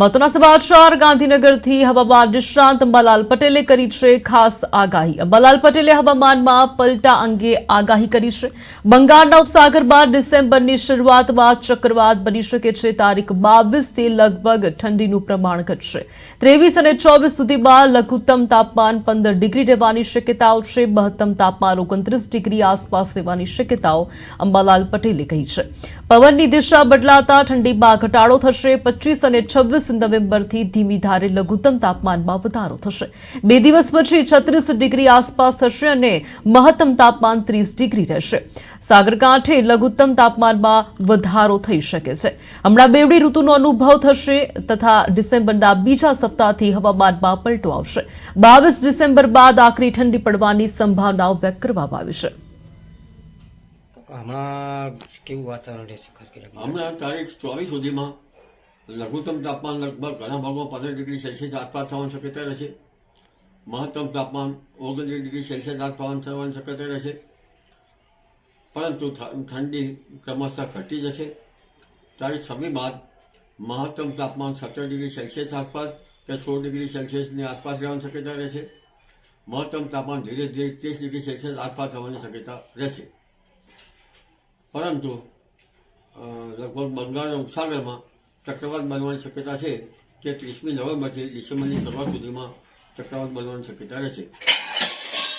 મહત્વના સમાચાર ગાંધીનગરથી હવામાન નિષ્ણાંત અંબાલાલ પટેલે કરી છે ખાસ આગાહી. અંબાલાલ પટેલે હવામાનમાં પલટા અંગે આગાહી કરી છે. બંગાળના ઉપસાગરમાં ડિસેમ્બરની શરૂઆતમાં ચક્રવાત બની શકે છે. તારીખ બાવીસથી લગભગ ઠંડીનું પ્રમાણ ઘટશે. ત્રેવીસ અને ચોવીસ સુધીમાં લઘુત્તમ તાપમાન પંદર ડિગ્રી રહેવાની શક્યતાઓ છે. મહત્તમ તાપમાન ઓગણત્રીસ ડિગ્રી આસપાસ રહેવાની શક્યતાઓ અંબાલાલ પટેલે કહી છે. પવનની દિશા બદલાતા ઠંડીમાં ઘટાડો થશે. પચીસ અને છવ્વીસ નવેમ્બરથી ધીમી ધારે લઘુત્તમ તાપમાનમાં વધારો થશે. બે દિવસ પછી છત્રીસ ડિગ્રી આસપાસ થશે અને મહત્તમ તાપમાન ત્રીસ ડિગ્રી રહેશે. સાગરકાંઠે લઘુત્તમ તાપમાનમાં વધારો થઈ શકે છે. હમણાં બેવડી ઋતુનો અનુભવ થશે તથા ડિસેમ્બરના બીજા સપ્તાહથી હવામાનમાં પલટો આવશે. બાવીસ ડિસેમ્બર બાદ આખરી ઠંડી પડવાની સંભાવનાઓ વ્યક્ત કરવામાં આવી છે. હમણાં કેવું વાતાવરણ રહેશે ખાસ કરીને? હમણાં તારીખ ચોવીસ સુધીમાં લઘુત્તમ તાપમાન લગભગ ઘણા ભાગમાં પંદર ડિગ્રી સેલ્સિયસ આસપાસ થવાની શક્યતા રહેશે. મહત્તમ તાપમાન ઓગણત્રીસ ડિગ્રી સેલ્સિયસ આસપાસ થવાની શક્યતા રહેશે. પરંતુ ઠંડી ક્રમશઃ ઘટી જશે. તારીખ છવ્વી બાદ મહત્તમ તાપમાન સત્તર ડિગ્રી સેલ્સિયસ આસપાસ કે સોળ ડિગ્રી સેલ્સિયસની આસપાસ રહેવાની શક્યતા રહેશે. મહત્તમ તાપમાન ધીરે ધીરે ત્રીસ ડિગ્રી સેલ્સિયસ આસપાસ થવાની શક્યતા રહેશે. પરંતુ લગભગ બંગાળના ઉપસાગરમાં ચક્રવાત બનવાની શક્યતા છે કે ત્રીસમી નવેમ્બરથી ડિસેમ્બરની શરૂઆત સુધીમાં ચક્રવાત બનવાની શક્યતા રહેશે.